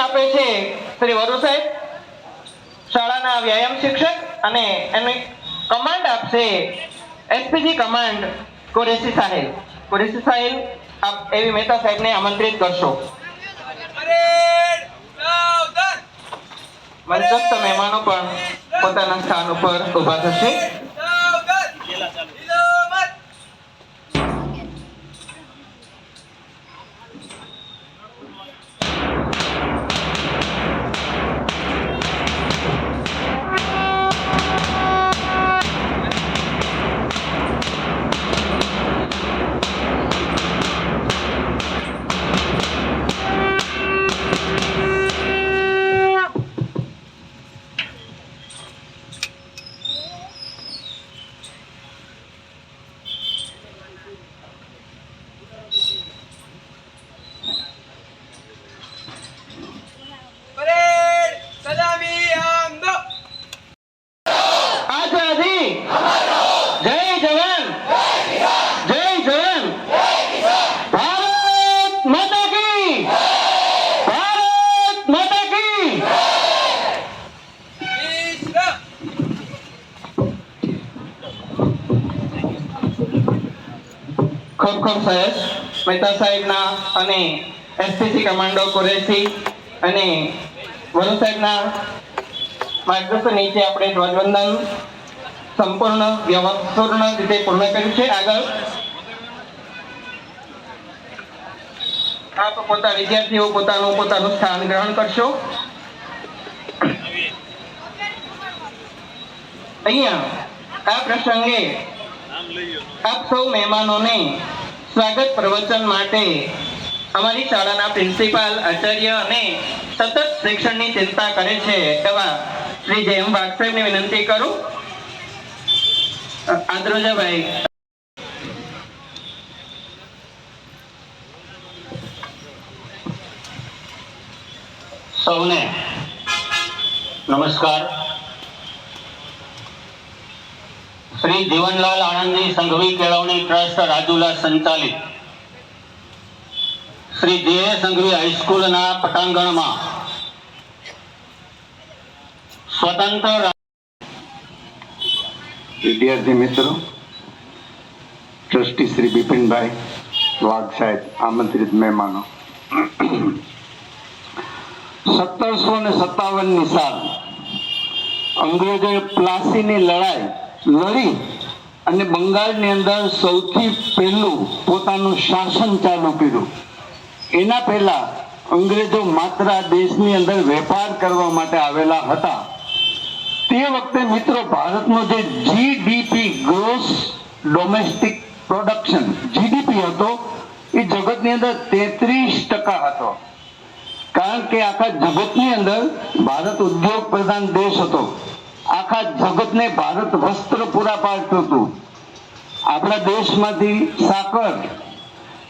આપે છે શ્રી વરુ સાહેબ શાળાના વ્યાયામ શિક્ષક અને એને કમાન્ડ આપશે એસપીજી કમાન્ડ કોરેસી સાહેબ. કોરેસી સાહેબ આપ એવી મહેતા સાહેબને આમંત્રિત કરશો. મંચસ્થ મહેમાનો પણ પોતાના સ્થાન ઉપર ઊભા થશે. ખૂબ ખૂબ સરસ મહેતા સાહેબના અને એસપીસી કમાન્ડો કુરેશી અને વરુ સાહેબના માર્ગદર્શન નીચે આપણે ધ્વજવંદન સંપૂર્ણ વ્યવસ્થપૂર્ણ રીતે પૂર્ણ કર્યું છે. આગળ આપ પોતા વિદ્યાર્થીઓ પોતાનું પોતાનું સ્થાન ગ્રહણ કરશો. અહીંયા આ પ્રસંગે આપ સૌ મહેમાનોને સ્વાગત પ્રવચન માટે અમારી શાળાના પ્રિન્સિપાલ આચાર્ય અને સતત શિક્ષણની ચિંતા કરે છે. એવા શ્રી જેમ વાઘ વિનંતી કરું. આદ્રોજાભાઈ. સૌને. નમસ્કાર. શ્રી જીવનલાલ આણંદની સંઘવી કેળવણી ટ્રસ્ટ રાજુલા સંચાલિત. શ્રી જે સંઘવી હાઈસ્કૂલના પટાંગણમાં સ્વતંત્ર વિદ્યાર્થી મિત્રો, ટ્રસ્ટી શ્રી બિપિનભાઈ વાઘ સાહેબ, આમંત્રિત મહેમાનો. સત્તરસો ને સત્તાવનની સાલ અંગ્રેજોએ પ્લાસીની લડાઈ લડી અને બંગાળની અંદર સૌથી પહેલું પોતાનું શાસન ચાલુ કર્યું. એના પહેલા અંગ્રેજો માત્ર દેશની અંદર વેપાર કરવા માટે આવેલા હતા. તે વખતે મિત્રો ભારતનો જે GDP gross domestic production GDP હતો, એ જગતની અંદર તેત્રીસ ટકા હતો. કારણ કે આખા જગતની અંદર ભારત ઉદ્યોગ પ્રધાન દેશ હતો. આખા જગતને ભારત વસ્ત્ર પૂરા પાડતું હતું. આપણા દેશમાંથી સાકર,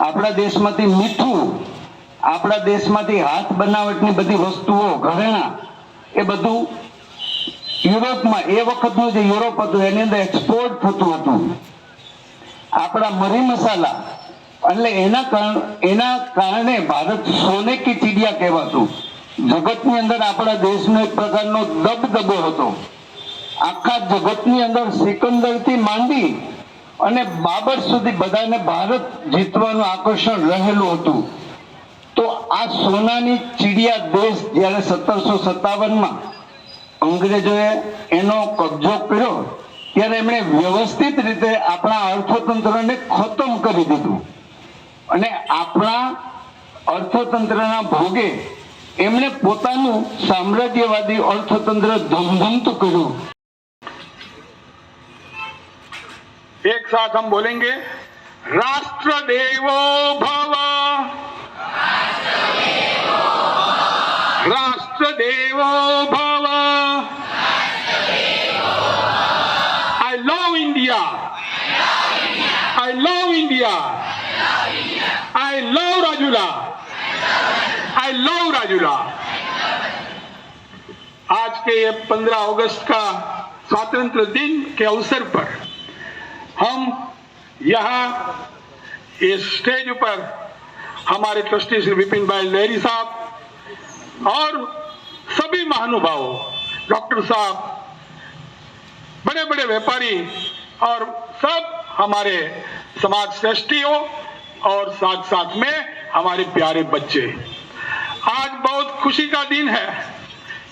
આપણા દેશમાંથી મીઠું, આપણા દેશમાંથી હાથ બનાવટની બધી વસ્તુઓ, ઘરેણા, એ બધું યુરોપમાં, એ વખતનું જે યુરોપ હતું, એની અંદર એક્સપોર્ટ થતું હતું. આપણા મરી મસાલા, એટલે એના કારણ, એના કારણે ભારત સોને કી ચીડિયા કહેવાતું. જગતની અંદર આપણા દેશનો એક પ્રકારનો દબદબો હતો. આખા જગતની અંદર સિકંદરથી માંડી અને બાબર સુધી બધાને ભારત જીતવાનું આકર્ષણ રહેલું હતું. તો આ સોનાની ચીડિયા દેશ જ્યારે સત્તરસો સત્તાવનમાં અંગ્રેજોએ એનો કબજો કર્યો, ત્યારે એમણે વ્યવસ્થિત રીતે આપણા અર્થતંત્રને ખતમ કરી દીધું. અને આપણા અર્થતંત્રના ભોગે એમણે પોતાનું સામ્રાજ્યવાદી અર્થતંત્ર ધમધમતું કર્યું. एक साथ हम बोलेंगे राष्ट्र देवो भव। राष्ट्र देवो भव। I love India I love India I love Rajula I love Rajula आज के ये पंद्रह अगस्त का स्वतंत्र दिन के अवसर पर हम यहाँ इस स्टेज पर हमारे ट्रस्टी श्री विपिन भाई लहरी साहब और सभी महानुभावों डॉक्टर साहब बड़े बड़े व्यापारी और सब हमारे समाज श्रेष्ठियों और साथ साथ में हमारे प्यारे बच्चे। आज बहुत खुशी का दिन है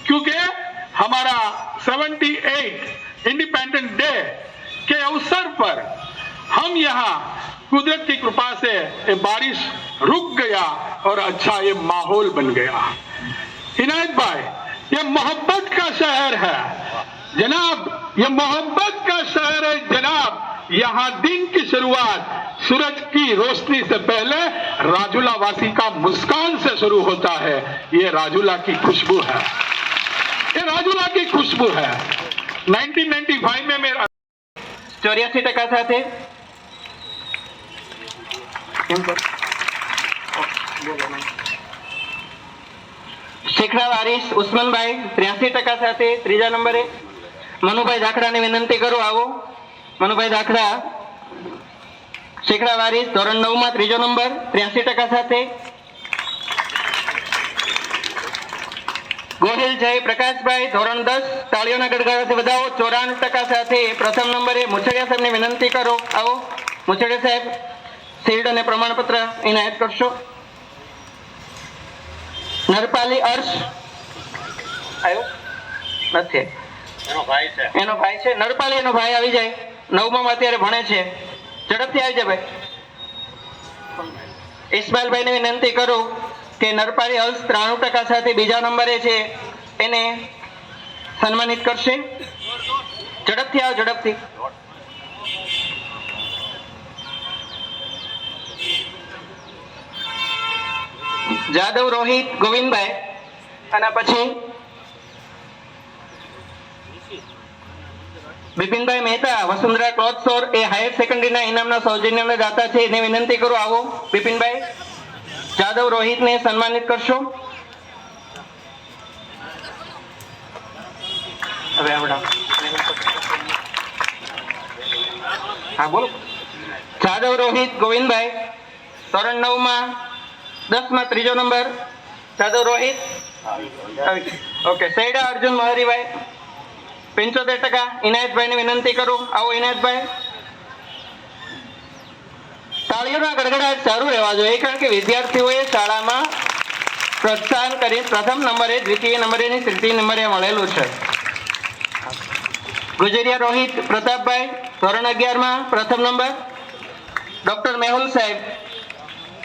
क्योंकि हमारा 78 इंडिपेंडेंट डे के अवसर पर हम यहाँ कुदरत की कृपा से ये बारिश रुक गया और अच्छा ये माहौल बन गया। इनायत भाई ये मोहब्बत का शहर है। जनाब, ये मोहब्बत का शहर है। जनाब, यहाँ दिन की शुरुआत सूरज की रोशनी से पहले राजूला वासी का मुस्कान से शुरू होता है। ये राजूला की खुशबू है। ये राजूला की खुशबू है। 1995 में मेरा ચોર્યાસી ટકા સાથે. શેખરા વારીસ ઉસ્માનભાઈ ત્ર્યાસી ટકા સાથે ત્રીજા નંબરે મનુભાઈ દાખડાને વિનંતી કરો આવો મનુભાઈ ધાખડા શેખરા વારીસ ધોરણ નવમાં ત્રીજો નંબર ત્ર્યાસી ટકા સાથે ગોહિલ જય પ્રકાશભાઈ ધોરણ દસ તાળીઓના ગડગડાથી વધાવો ચોરાણું ટકા સાથે પ્રથમ નંબરે મુછડિયા સાહેબને વિનંતી કરો. આવો મુછડિયા સાહેબ શિલ્ડ અને પ્રમાણપત્ર એનાયત કરશો. નરપાલી અર્શ. આવ્યો નથી એનો ભાઈ છે. એનો ભાઈ છે. નરપાલી એનો ભાઈ આવી જાય. નવમાં અત્યારે ભણે છે. ઝડપથી આવી જાય ભાઈ. ઇસ્માઇલભાઈને વિનંતી કરું. કે નરપારી હલ્સ ત્રાણું ટકા સાથે બીજા નંબરે છે, એને સન્માનિત કરશે. ઝડપથી આવો, ઝડપથી. જાદવ રોહિત ગોવિંદભાઈ, અને પછી બિપિનભાઈ મહેતા, વસુંધરા ક્લોથ સ્ટોર એ હાયર સેકન્ડરીના ઇનામના સૌજન્યના દાતા છે, એને વિનંતી કરું, આવો, બિપિનભાઈ. જાદવ રોહિતને સન્માનિત કરશો? હવે. હા, બોલો. જાદવ રોહિત ગોવિંદભાઈ, ધોરણ નવમાં, દસમાં ત્રીજો નંબર. જાદવ રોહિત? ઓકે સૈડા અર્જુન મહરીભાઈ, પંચોતેર ટકા, ઇનાયતભાઈને વિનંતી કરું. આવો, ઇનાયતભાઈ. તાળીઓના ગડગડાટ સારું રહેવા જોઈએ, કારણ કે વિદ્યાર્થીઓએ શાળામાં પ્રોત્સાહન કરી પ્રથમ નંબરે, દ્વિતીય નંબરે અને તૃતીય નંબરે મળેલું છે. ગુજરિયા રોહિત પ્રતાપભાઈ, ધોરણ અગિયારમાં, પ્રથમ નંબર. ડૉક્ટર મેહુલ સાહેબ.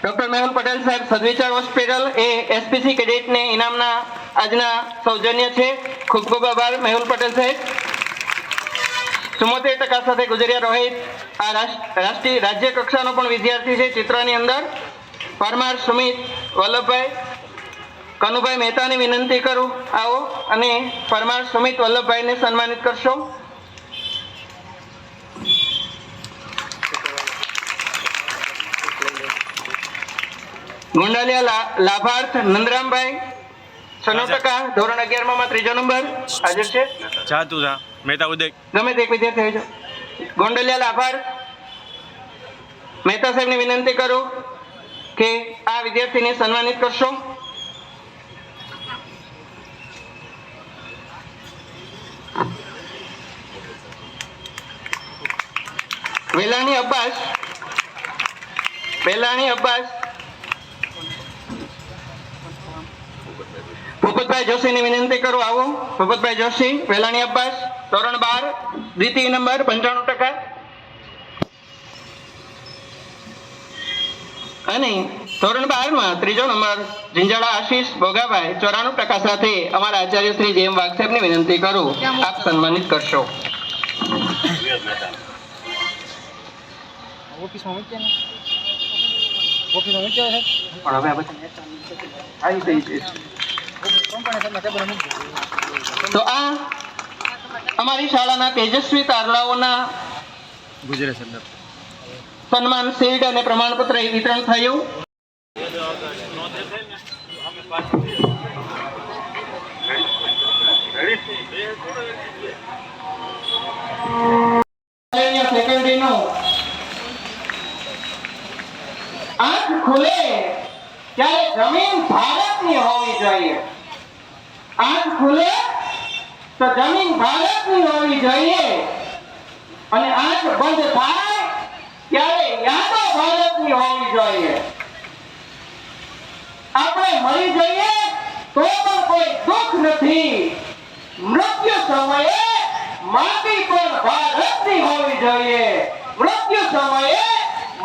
ડૉક્ટર મેહુલ પટેલ સાહેબ, સદવિચાર હોસ્પિટલ એ એસપીસી કેડેટને ઇનામના આજના સૌજન્ય છે. ખૂબ ખૂબ આભાર, મેહુલ પટેલ સાહેબ. ચુમ્મોતેર ટકા સાથે ગુજર્યા રોહિત, આ રાષ્ટ્રીય રાજ્ય કક્ષાનો પણ વિદ્યાર્થી છે. ચિત્રની અંદર પરમાર, સુમિત, વલ્લભભાઈ, કનુભાઈ મહેતાને વિનંતી કરું. આવો અને પરમાર, સુમિત, વલ્લભભાઈને સન્માનિત કરશો. ગુંડાલિયા લાભાર્થ નંદરામભાઈ સનો ટકા ધોરણ અગિયારમાં ત્રીજો નંબર. હાજર છે? મહેતા ઉદય. ગમે તે એક વિદ્યાર્થી હોય છે. ગોંડલિયા લાભાર મહેતા સાહેબને વિનંતી કરું કે આ વિદ્યાર્થીને સન્માનિત કરશો. વેલાણી અબ્બાસ. વેલાણી અબ્બાસ. ભૂપતભાઈ જોશીની વિનંતી કરું આવો. ભૂપતભાઈ જોશી, વેલાણી અબ્બાસ. ધોરણ બાર દ્વિતીય નંબર પંચાણું ટકા. અને ધોરણ બારમાં ત્રીજો નંબર ઝીંઝાળા આશીષ ભોગાભાઈ ચોરાણું ટકા સાથે અમારા આચાર્ય શ્રી જેમ વાઘ સાહેબની વિનંતી કરું. આપ સન્માનિત કરશો. ઓફિસમાં ઓફિસમાં પણ હવે આવી તો આ અમારી શાળાના તેજસ્વી તારલાઓના ગુજરાત સન્માન શિલ્ડ અને પ્રમાણપત્ર વિતરણ થયું. આંખ ખુલે ત્યારે જમીન ભારતની હોવી જોઈએ. આંખ ખુલે તો જમીન ભારતની હોવી જોઈએ. અને આંખ બંધ થાય ત્યારે યાદો ભારતની હોવી જોઈએ. આપણે મરી જઈએ તો પણ કોઈ દુઃખ નથી. મૃત્યુ સમયે માટી પણ ભારતની હોવી જોઈએ. મૃત્યુ સમયે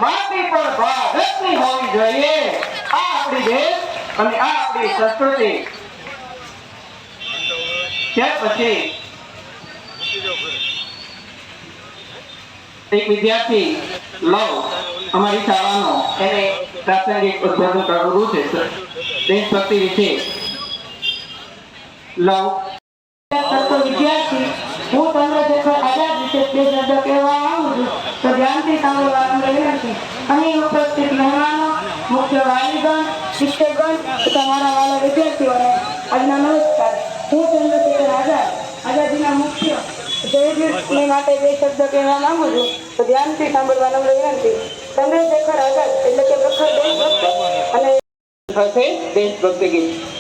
માટી પણ ભારતની હોવી જોઈએ. આ આપણી દેશ અને આ આપણી સંસ્કૃતિ. ત્યાર પછી એક વિદ્યાર્થી લવ અમારી શાળાનો એને પ્રાસંગિક ઉદ્બોધન કરવું છે. દેશભક્તિ વિશે લવ. આવું છું, તો ધ્યાનથી સાંભળવા તમને વિનંતી અહીં ઉપસ્થિત મહેમાનો, મુખ્ય વાલીગણ, શિક્ષકગણ તમારા મારા વાલા વિદ્યાર્થીઓને આજના નમસ્કાર. હું ચંદ્રશેખર આઝાદ. આઝાદીના મુખ્ય જયદીપને માટે બે શબ્દ કહેવા માંગુ છું, તો ધ્યાનથી સાંભળવા નમ્ર વિનંતી ચંદ્રશેખર આઝાદ એટલે કે પ્રખર દેશભક્ત અને થશે દેશભક્તિ ગીત.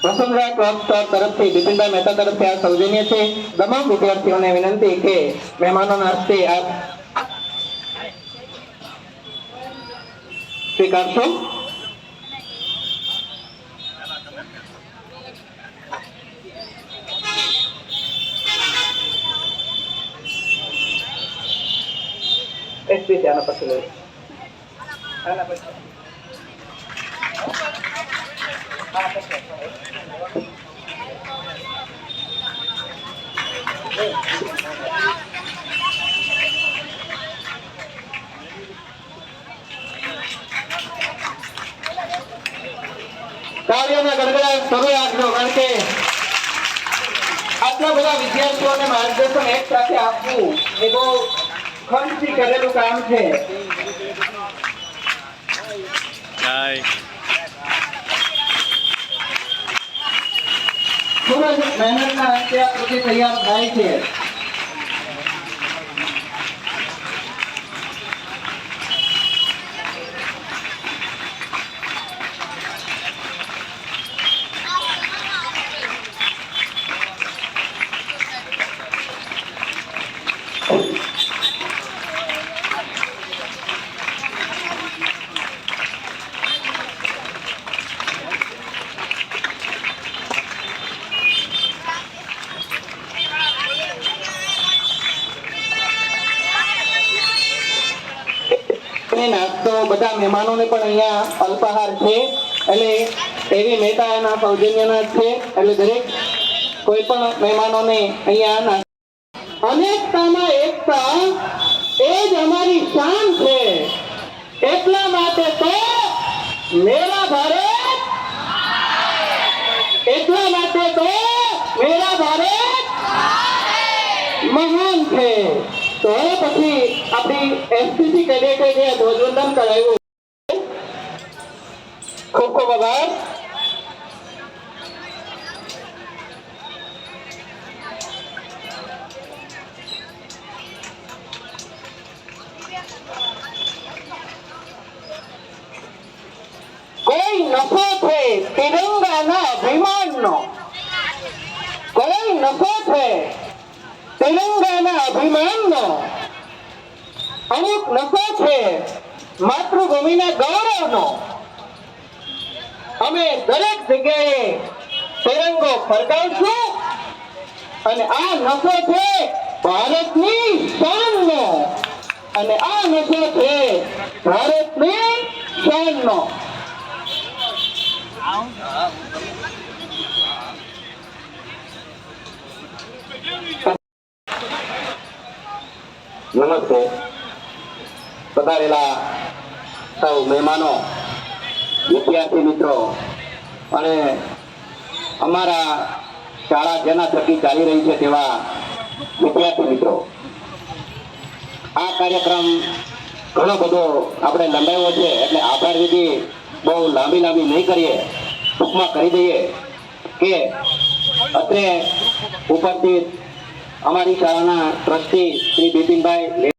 વસુંધરા ક્લબ સ્ટોર તરફથી બિપિનભાઈ મહેતા તરફથી આ સૌજન્ય છે. તમામ વિદ્યાર્થીઓને વિનંતી કે મહેમાનોના હસ્તે આપ સ્વીકારશો? તાળીઓના ગડગડાટ શરૂ રાખજો કારણ કે આટલા બધા વિદ્યાર્થીઓને માર્ગદર્શન એક સાથે આપવું એ બહુ ખંડથી કરેલું કામ છે. ખૂબ જ મહેનતના અંતે આ તૈયાર થાય છે અને નાસ્તો બધા મહેમાનોને પણ અહીંયા અલ્પાહાર છે. એટલે એવી મહેતા એના સૌજન્યના છે. એટલે દરેક કોઈ પણ મહેમાનોને અહીંયા અનેકતામાં એકતા એ જ અમારી શાન છે. એટલા માટે તો મેરા ભારત એટલા માટે તો મેરા ભારત મહાન છે. તો પછી આપણી એસપીસી કેડેટે જે ધ્વજવંદન કરાવ્યું ખૂબ ખૂબ આભાર કોઈ નફો છે તિરંગાના અભિમાનનો કોઈ નફો છે તિરંગાના અભિમાનનો અમુક નફો છે માતૃભૂમિના ગૌરવનો અમે દરેક જગ્યાએ તિરંગો ફરકાવશું અને આ નશો છે ભારતની શાનનો. અને આ નશો છે ભારતની શાનનો. નમસ્તે. પધારેલા સૌ મહેમાનો. વિદ્યાર્થી મિત્રો, અને અમારા શાળા જેના થકી ચાલી રહી છે તેવા વિદ્યાર્થી મિત્રો, આ કાર્યક્રમ ઘણો બધો આપણે લંબાવ્યો છે, એટલે આભાર વિધિ બહુ લાંબી લાંબી નહીં કરીએ, ટૂંકમાં કરી દઈએ કે અત્રે ઉપસ્થિત અમારી શાળાના ટ્રસ્ટી શ્રી બિપિનભાઈ